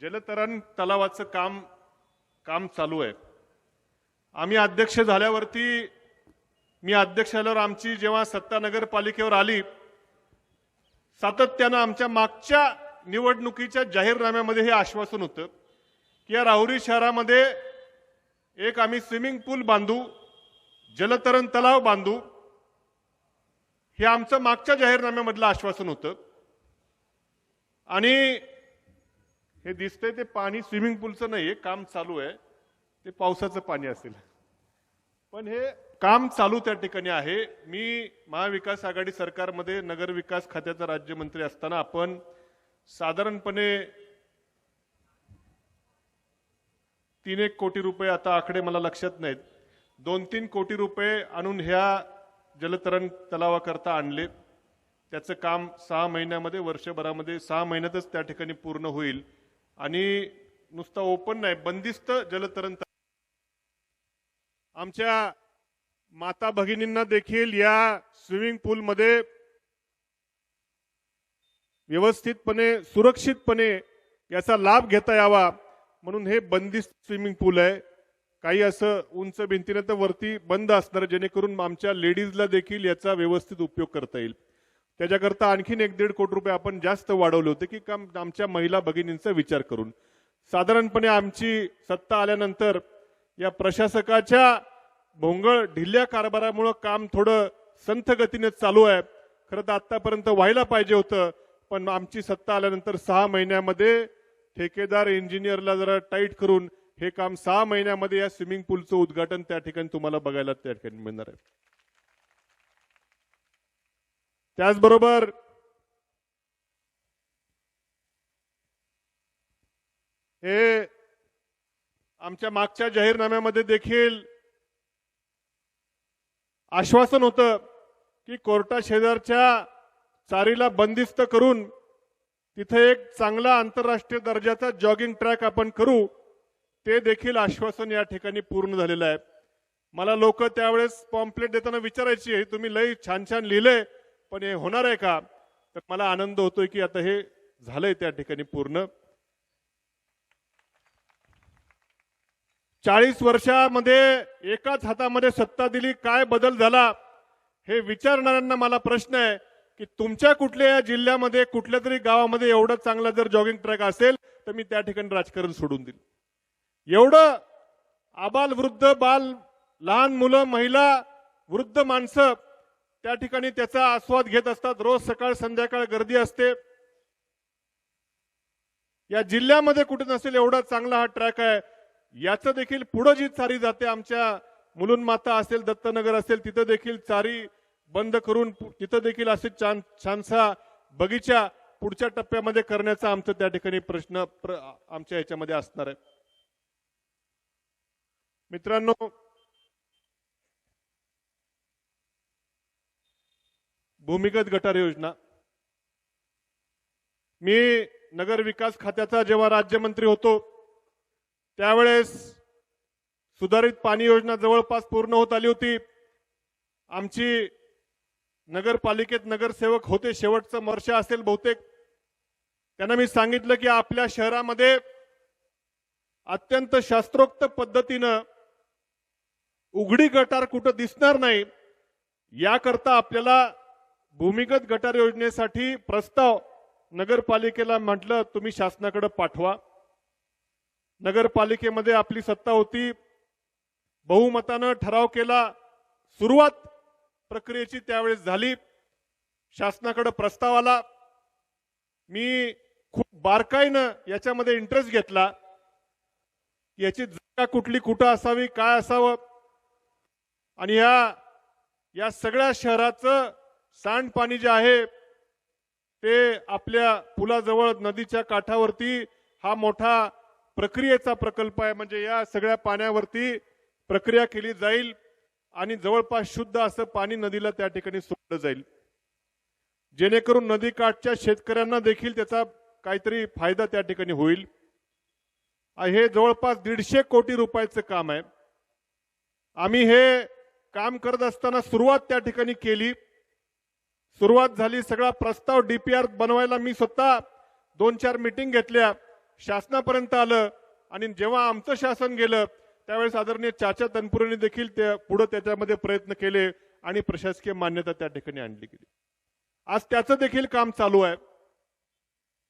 जलतरण तलावाचं काम काम चालू आहे. आम्ही अध्यक्ष झाल्यावरती मी अध्यक्ष झाल्यावर आमची जेव्हा सत्ता नगरपालिकेवर आली सातत्यानं आमच्या मागच्या निवडणुकीच्या जाहीरनाम्यामध्ये हे आश्वासन होतं की या राहुरी शहरामध्ये एक आम्ही स्विमिंग पूल बांधू जलतरण तलाव बांधू हे आमचं मागच्या जाहीरनाम्यामधलं आश्वासन होतं. आणि हे दिसतंय ते पाणी स्विमिंग पूलचं नाहीये काम चालू आहे. ते पावसाचं पाणी असेल. पण हे काम चालू त्या ठिकाणी आहे. मी महाविकास आघाडी सरकारमध्ये नगर विकास खात्याचा राज्यमंत्री असताना आपण साधारणपणे तीन एक कोटी रुपये आता आकडे मला लक्षात नाहीत. दोन तीन कोटी रुपये आणून ह्या जलतरण तलावाकरता आणले. त्याचं काम सहा महिन्यामध्ये वर्षभरामध्ये सहा महिन्यातच त्या ठिकाणी पूर्ण होईल. आणि नुसता ओपन नाही बंदिस्त जलतरण आमच्या माता भगिनींना देखील या स्विमिंग पूलमध्ये व्यवस्थितपणे सुरक्षितपणे याचा लाभ घेता यावा म्हणून हे बंदिस्त स्विमिंग पूल आहे. काही असं उंच भिंतीने तर वरती बंद असणार जेणेकरून आमच्या लेडीजला देखील याचा व्यवस्थित उपयोग करता येईल. त्याच्याकरता आणखीन एक दीड कोटी रुपये आपण जास्त वाढवले होते की काम आमच्या महिला भगिनींचा विचार करून. साधारणपणे आमची सत्ता आल्यानंतर या प्रशासकाच्या भोंगळ ढिल्ल्या कारभारामुळं काम थोडं संथ गतीने चालू आहे. खरं तर आतापर्यंत व्हायला पाहिजे होतं पण आमची सत्ता आल्यानंतर सहा महिन्यामध्ये ठेकेदार इंजिनियरला जरा टाईट करून हे काम सहा महिन्यामध्ये या स्विमिंग पूलचं उद्घाटन त्या ठिकाणी तुम्हाला बघायला त्या ठिकाणी मिळणार आहे. त्याचबरोबर हे आमच्या मागच्या जाहीरनाम्यामध्ये देखील आश्वासन होतं की कोर्टा शेजारच्या चारीला बंदिस्त करून तिथे एक चांगला आंतरराष्ट्रीय दर्जाचा जॉगिंग ट्रॅक आपण करू ते देखील आश्वासन या ठिकाणी पूर्ण झालेलं आहे. मला लोक त्यावेळेस पॉम्पलेट देताना विचारायची तुम्ही लई छान छान लिहिलंय. पण हे होणार आहे का? तर मला आनंद होतोय की आता हे झालंय त्या ठिकाणी पूर्ण. चाळीस वर्षामध्ये एकाच हातामध्ये सत्ता दिली काय बदल झाला? हे विचारणाऱ्यांना मला प्रश्न आहे की तुमच्या कुठल्या जिल्ह्यामध्ये कुठल्या तरी गावामध्ये एवढं चांगला जर जॉगिंग ट्रॅक असेल तर मी त्या ठिकाणी राजकारण सोडून देईल एवढं आबाल वृद्ध बाल लहान मुलं महिला वृद्ध माणसं त्या ठिकाणी त्याचा आस्वाद घेत असतात. रोज सकाळ संध्याकाळ गर्दी असते. या जिल्ह्यामध्ये कुठे नसेल एवढा चांगला हा ट्रॅक आहे. याचं देखील पुढं जी चारी जाते आमच्या मुलुंड माता असेल दत्तनगर असेल तिथं देखील चारी बंद करून तिथं देखील असे छान छानसा बगीचा पुढच्या टप्प्यामध्ये करण्याचा आमचं त्या ठिकाणी प्रश्न प्र- आमच्या याच्यामध्ये असणार आहे. मित्रांनो भूमिगत गटार योजना. मी नगर विकास खात्याचा जेव्हा राज्यमंत्री होतो त्यावेळेस सुधारित पाणी योजना जवळपास पूर्ण होत आली होती. आमची नगरपालिकेत नगरसेवक होते शेवटचं वर्ष असेल बहुतेक. त्यांना मी सांगितलं की आपल्या शहरामध्ये अत्यंत शास्त्रोक्त पद्धतीनं उघडी गटार कुठं दिसणार नाही याकरता आपल्याला भूमिगत गटार योजनेसाठी प्रस्ताव नगरपालिकेला म्हटलं तुम्ही शासनाकडे पाठवा. नगरपालिकेमध्ये आपली सत्ता होती. बहुमतानं ठराव केला. सुरुवात प्रक्रियेची त्यावेळेस झाली. शासनाकडे प्रस्ताव आला. मी खूप बारकाईनं याच्यामध्ये इंटरेस्ट घेतला. याची जागा कुठली कुठं असावी काय असावं? आणि या या सगळ्या शहराचं सांडपाणी जे आहे ते आपल्या पुलाजवळ नदीच्या काठावरती हा मोठा प्रक्रियेचा प्रकल्प आहे. म्हणजे या सगळ्या पाण्यावरती प्रक्रिया केली जाईल आणि जवळपास शुद्ध असं पाणी नदीला त्या ठिकाणी सोडलं जाईल. जेणेकरून नदीकाठच्या शेतकऱ्यांना देखील त्याचा काहीतरी फायदा त्या ठिकाणी होईल. हे जवळपास दीडशे कोटी रुपयाचं काम आहे. आम्ही हे काम करत असताना सुरुवात त्या ठिकाणी केली. सुरुवात झाली सगळा प्रस्ताव डीपीआर बनवायला मी स्वतः दोन चार मिटिंग घेतल्या. शासनापर्यंत आलं आणि जेव्हा आमचं शासन गेलं त्यावेळेस आदरणीय चाचा तनपुरेने देखील त्या पुढे त्याच्यामध्ये प्रयत्न केले आणि प्रशासकीय मान्यता त्या ठिकाणी आणली गेली. आज त्याचं देखील काम चालू आहे.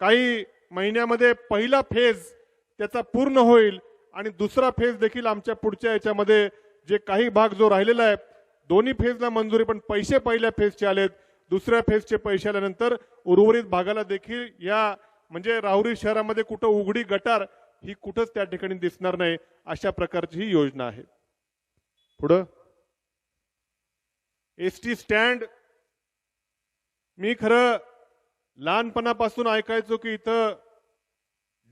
काही महिन्यामध्ये पहिला फेज त्याचा पूर्ण होईल आणि दुसरा फेज देखील आमच्या पुढच्या याच्यामध्ये जे काही भाग जो राहिलेला आहे दोन्ही फेजला मंजुरी पण पैसे पहिल्या फेजचे आलेत. दुसऱ्या फेजचे पैसे आल्यानंतर उर्वरित भागाला देखील या म्हणजे राहुरी शहरामध्ये कुठं उघडी गटार ही कुठंच त्या ठिकाणी दिसणार नाही अशा प्रकारची ही योजना आहे. पुढं. S T stand. मी खरं लहानपणापासून ऐकायचो की इथं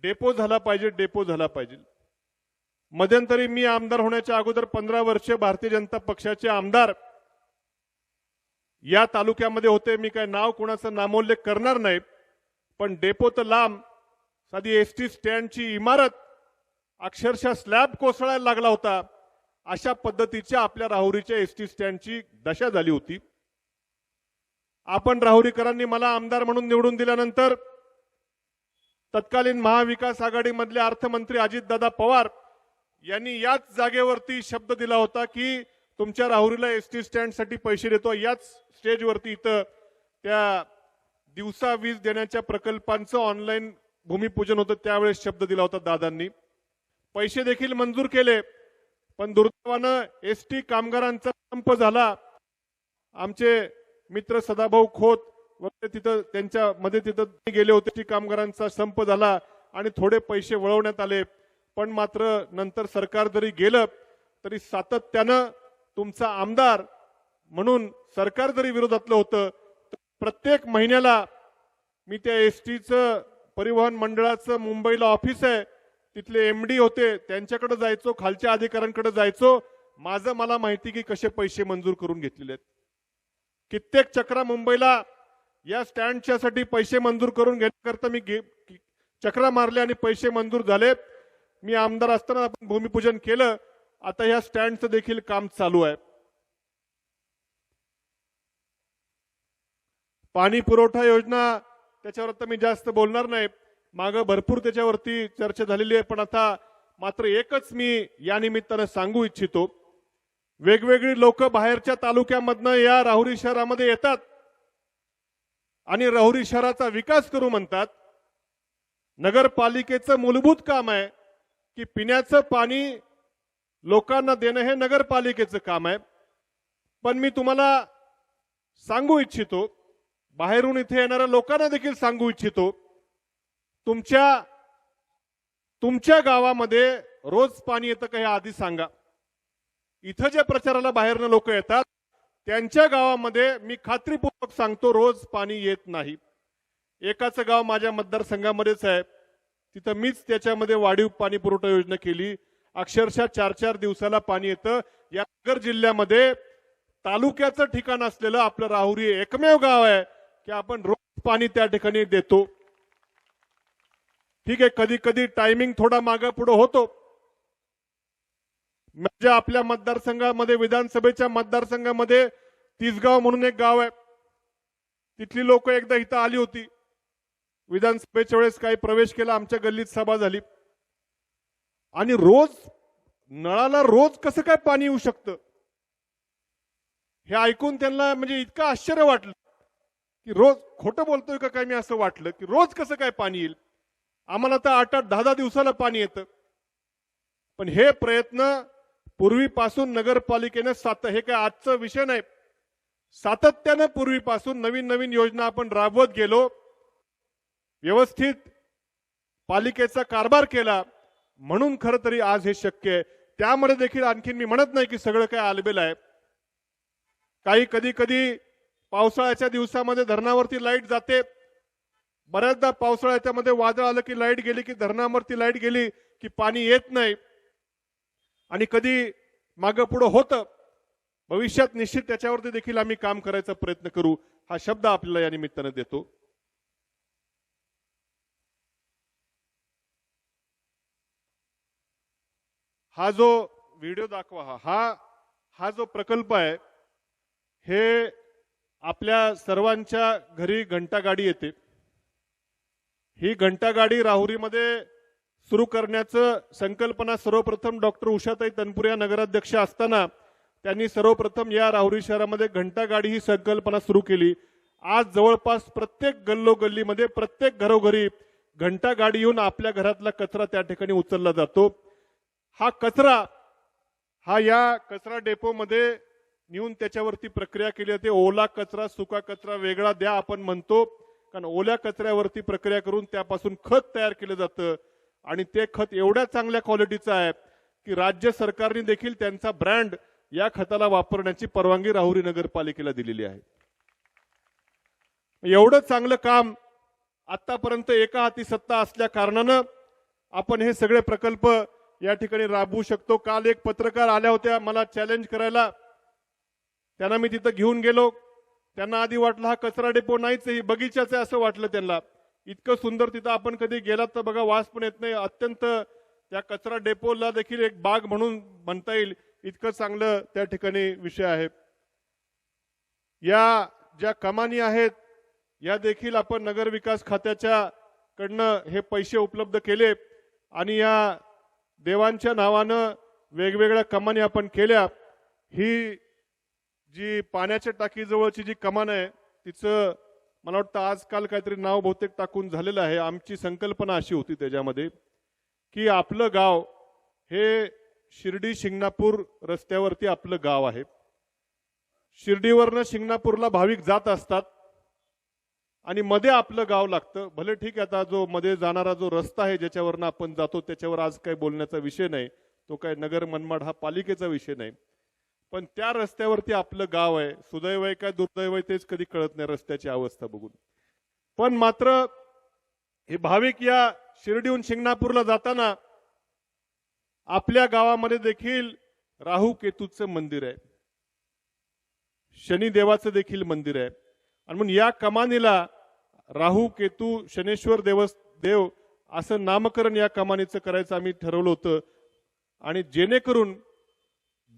डेपो झाला पाहिजे डेपो झाला पाहिजे. मध्यंतरी मी आमदार होण्याच्या अगोदर पंधरा वर्षे भारतीय जनता पक्षाचे आमदार या तालुक्यामध्ये होते. मी काय नाव कोणाचं नामोल्लेख करणार नाही. पण डेपो तर लांब साधी एस टी स्टँडची इमारत अक्षरशः स्लॅब कोसळायला लागला होता. अशा पद्धतीच्या आपल्या राहुरीच्या एस टी स्टँडची दशा झाली होती. आपण राहुरीकरांनी मला आमदार म्हणून निवडून दिल्यानंतर तत्कालीन महाविकास आघाडीमधले अर्थमंत्री अजितदादा पवार यांनी याच जागेवरती शब्द दिला होता की तुमच्या राहुरीला एस टी स्टँडसाठी पैसे देतो. याच स्टेजवरती इथं त्या दिवसा वीज देण्याच्या प्रकल्पांचं ऑनलाईन भूमिपूजन होतं. त्यावेळेस शब्द दिला होता दादांनी. पैसे देखील मंजूर केले पण दुर्दैवानं एस टी कामगारांचा संप झाला. आमचे मित्र सदाभाऊ खोत वगैरे तिथं त्यांच्या मध्ये तिथं गेले होते. टी कामगारांचा संप झाला आणि थोडे पैसे वळवण्यात आले. पण मात्र नंतर सरकार जरी गेलं तरी सातत्यानं तुमचा आमदार म्हणून सरकार जरी विरोधातलं होतं तर प्रत्येक महिन्याला मी त्या एस टीचं परिवहन मंडळाचं मुंबईला ऑफिस आहे. तिथले एम डी होते त्यांच्याकडे जायचो खालच्या अधिकाऱ्यांकडे जायचो. माझं मला माहिती की कसे पैसे मंजूर करून घेतलेले आहेत. कित्येक चक्रा मुंबईला या स्टँडच्यासाठी पैसे मंजूर करून घेण्याकरता मी गे- चक्रा मारले आणि पैसे मंजूर झाले मी आमदार असताना आपण भूमिपूजन केलं. आता या स्टँडचं देखील काम चालू आहे. पाणी पुरवठा योजना त्याच्यावर आता मी जास्त बोलणार नाही. मागं भरपूर त्याच्यावरती चर्चा झालेली आहे पण आता मात्र एकच मी या निमित्तानं सांगू इच्छितो. वेगवेगळी लोक बाहेरच्या तालुक्यामधनं या राहुरी शहरामध्ये येतात आणि राहुरी शहराचा विकास करू म्हणतात. नगरपालिकेचं मूलभूत काम आहे की पिण्याचं पाणी लोकांना देणं हे नगरपालिकेचं काम आहे. पण मी तुम्हाला सांगू इच्छितो बाहेरून इथे येणाऱ्या लोकांना देखील सांगू इच्छितो तुमच्या तुमच्या गावामध्ये रोज पाणी येतं का हे आधी सांगा. इथं ज्या प्रचाराला बाहेरनं लोक येतात त्यांच्या गावामध्ये मी खात्रीपूर्वक सांगतो रोज पाणी येत नाही. एकाचं गाव माझ्या मतदारसंघामध्येच आहे. तिथं मीच त्याच्यामध्ये वाढीव पाणी पुरवठा योजना केली. अक्षरशः चार चार दिवसाला पाणी येतं. या नगर जिल्ह्यामध्ये तालुक्याचं ठिकाण असलेलं आपलं राहुरी एकमेव गाव आहे की आपण रोज पाणी त्या ठिकाणी देतो. ठीक आहे कधी कधी टायमिंग थोडा मागं पुढे होतो. म्हणजे आपल्या मतदारसंघामध्ये विधानसभेच्या मतदारसंघामध्ये तिसगाव म्हणून एक गाव आहे. तिथली लोक एकदा इथं आली होती. विधानसभेच्या वेळेस काही प्रवेश केला आमच्या गल्लीत सभा झाली. आणि रोज नळाला रोज कसं काय पाणी येऊ शकतं? हे ऐकून त्यांना म्हणजे इतकं आश्चर्य वाटलं की रोज खोटं बोलतोय का काय मी असं वाटलं की रोज कसं काय पाणी येईल? आम्हाला तर आठ आठ दहा दहा दिवसाला पाणी येतं. पण हे प्रयत्न पूर्वीपासून नगरपालिकेने सात हे काय आजचा विषय नाही. सातत्यानं पूर्वीपासून नवीन नवीन योजना आपण राबवत गेलो. व्यवस्थित पालिकेचा कारभार केला. म्हणून खरं तरी आज हे शक्य आहे. त्यामध्ये देखील आणखीन मी म्हणत नाही की सगळं काय आलबेल आहे. काही कधी कधी पावसाळ्याच्या दिवसामध्ये धरणावरती लाइट जाते. बऱ्याचदा पावसाळ्याच्यामध्ये वादळ आलं की लाइट गेली की धरणावरती लाइट गेली की पाणी येत नाही. आणि कधी मागं पुढं होतं. भविष्यात निश्चित त्याच्यावरती देखील आम्ही काम करायचा प्रयत्न करू. हा शब्द आपल्याला या निमित्तानं देतो. हा जो व्हिडिओ दाखवा हा हा हा जो प्रकल्प आहे हे आपल्या सर्वांच्या घरी घंटागाडी येते. ही घंटागाडी राहुरीमध्ये सुरू करण्याचं संकल्पना सर्वप्रथम डॉक्टर उषाताई तनपुरे या नगराध्यक्ष असताना त्यांनी सर्वप्रथम या राहुरी शहरामध्ये घंटागाडी ही संकल्पना सुरू केली. आज जवळपास प्रत्येक गल्लोगल्लीमध्ये प्रत्येक घरोघरी घंटागाडी येऊन आपल्या घरातला कचरा त्या ठिकाणी उचलला जातो. हा कचरा हा या कचरा डेपोमध्ये नेऊन त्याच्यावरती प्रक्रिया केली जाते. ओला कचरा सुका कचरा वेगळा द्या आपण म्हणतो. कारण ओल्या कचऱ्यावरती प्रक्रिया करून त्यापासून खत तयार केलं जातं. आणि ते खत एवढ्या चांगल्या क्वालिटीचं आहे की राज्य सरकारने देखील त्यांचा ब्रँड या खताला वापरण्याची परवानगी राहुरी नगरपालिकेला दिलेली आहे. एवढं चांगलं काम आतापर्यंत एका हाती सत्ता असल्या कारणानं आपण हे सगळे प्रकल्प या ठिकाणी राबवू शकतो. काल एक पत्रकार आल्या होत्या मला चॅलेंज करायला. त्यांना मी तिथं घेऊन गेलो. त्यांना आधी वाटलं हा कचरा डेपो नाहीच आहे, ही बगीचाच आहे असं वाटलं त्यांना. इतकं सुंदर तिथं आपण कधी गेलात तर बघा वास पण येत नाही. अत्यंत त्या कचरा डेपोला देखील एक बाग म्हणून म्हणता येईल. इतकं चांगलं त्या ठिकाणी विषय आहे. या ज्या कमानी आहेत या देखील आपण नगर विकास खात्याच्या कडनं हे पैसे उपलब्ध केले. आणि या देवांच्या नावानं वेगवेगळ्या कमानी आपण केल्या. ही जी पाण्याच्या टाकीजवळची जी कमान आहे तिचं मला वाटतं आजकाल काहीतरी नाव बहुतेक टाकून झालेलं आहे. आमची संकल्पना अशी होती त्याच्यामध्ये की आपलं गाव हे शिर्डी शिंगणापूर रस्त्यावरती आपलं गाव आहे. शिर्डीवरनं शिंगणापूरला भाविक जात असतात. आणि मध्ये आपलं गाव लागतं. भले ठीक आहे आता जो मध्ये जाणारा जो रस्ता आहे ज्याच्यावरनं आपण जातो त्याच्यावर आज काही बोलण्याचा विषय नाही. तो काय नगर मनमाड हा पालिकेचा विषय नाही. पण त्या रस्त्यावरती आपलं गाव आहे. सुदैव आहे काय दुर्दैव आहे तेच कधी कळत नाही रस्त्याची अवस्था बघून. पण मात्र हे भाविक या शिर्डीहून शिंगणापूरला जाताना आपल्या गावामध्ये देखील राहू केतूचं मंदिर आहे. शनिदेवाचं देखील मंदिर आहे. आणि म्हणून या कमानीला राहू केतू शनेश्वर देवस देव असं नामकरण या कमानीचं करायचं आम्ही ठरवलं होतं. आणि जेणेकरून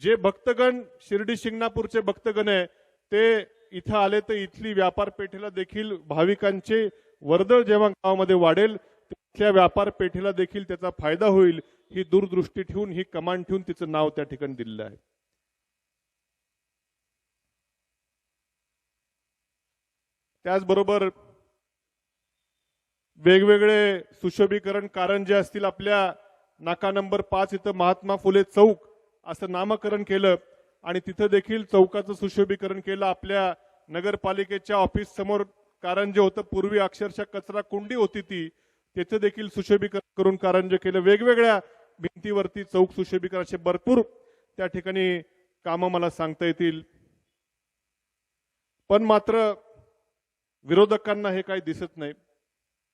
जे भक्तगण शिर्डी शिंगणापूरचे भक्तगण आहे ते इथं आले तर इथली व्यापारपेठेला देखील भाविकांचे वर्दळ जेव्हा गावामध्ये वाढेल तिथल्या व्यापारपेठेला देखील त्याचा फायदा होईल ही दूरदृष्टी ठेवून ही कमान ठेवून तिचं नाव त्या ठिकाणी दिलेलं आहे. त्याचबरोबर वेगवेगळे सुशोभीकरण कारंजे असतील आपल्या नाका नंबर पाच इथं महात्मा फुले चौक असं नामकरण केलं आणि तिथं देखील चौकाचं सुशोभीकरण केलं. आपल्या नगरपालिकेच्या ऑफिस समोर कारंजे होतं पूर्वी अक्षरशः कचरा कुंडी होती ती तिथं देखील सुशोभीकरण करून कारंजे केलं. वेगवेगळ्या भिंतीवरती चौक सुशोभीकरण असे भरपूर त्या ठिकाणी कामं मला सांगता येतील. पण मात्र विरोधकांना हे काही दिसत नाही.